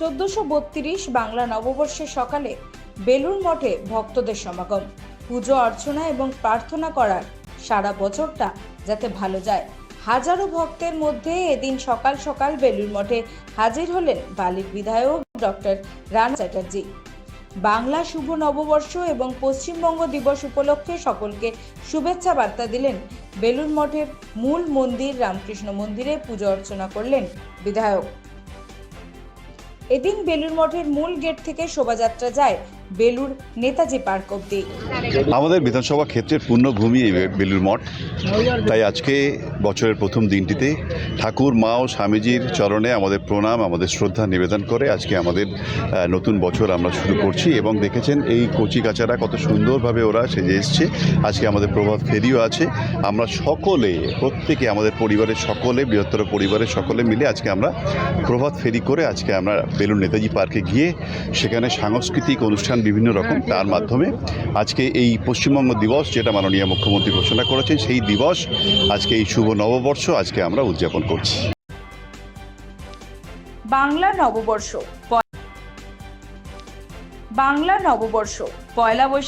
চোদ্দশো বাংলা নববর্ষের সকালে বেলুর মঠে ভক্তদের সমাগম। পুজো অর্চনা এবং প্রার্থনা করার সারা বছরটা যাতে ভালো যায়। হাজারো ভক্তের মধ্যে এদিন সকাল সকাল বেলুর মঠে হাজির হলেন বালির বিধায়ক ডক্টর রানা চ্যাটার্জি। বাংলা শুভ নববর্ষ এবং পশ্চিমবঙ্গ দিবস উপলক্ষে সকলকে শুভেচ্ছা বার্তা দিলেন বেলুর মঠের মূল মন্দির রামকৃষ্ণ মন্দিরে পুজো অর্চনা করলেন বিধায়ক। এদিন বেলুর মঠের মূল গেট থেকে শোভাযাত্রা যায় বেলুর নেতাজি পার্ক অব্দি আমাদের বিধানসভা ক্ষেত্রের পূর্ণভূমি বেলুর মঠ। তাই আজকে বছরের প্রথম দিনটিতে ঠাকুর, মা ও স্বামীজির চরণে আমাদের প্রণাম, আমাদের শ্রদ্ধা নিবেদন করে আজকে আমাদের নতুন বছর আমরা শুরু করছি এবং দেখেছেন এই কচি কাচারা কত সুন্দরভাবে ওরা সেজে এসছে। আজকে আমাদের প্রভাত ফেরিও আছে। আমরা সকলে, প্রত্যেকে আমাদের পরিবারের সকলে, বৃহত্তর পরিবারের সকলে মিলে আজকে আমরা প্রভাত ফেরি করে আজকে আমরা বেলুর নেতাজি পার্কে গিয়ে সেখানে সাংস্কৃতিক অনুষ্ঠান বিভিন্ন রকম। তার মাধ্যমে আজকে এই পশ্চিমবঙ্গ দিবস যেটা মাননীয় মুখ্যমন্ত্রী ঘোষণা করেছেন সেই দিবস আজকে এই শুভ নববর্ষ আজকে আমরা উদযাপন করছি। বাংলা নববর্ষ বাংলা নববর্ষ পয়লা বৈশাখ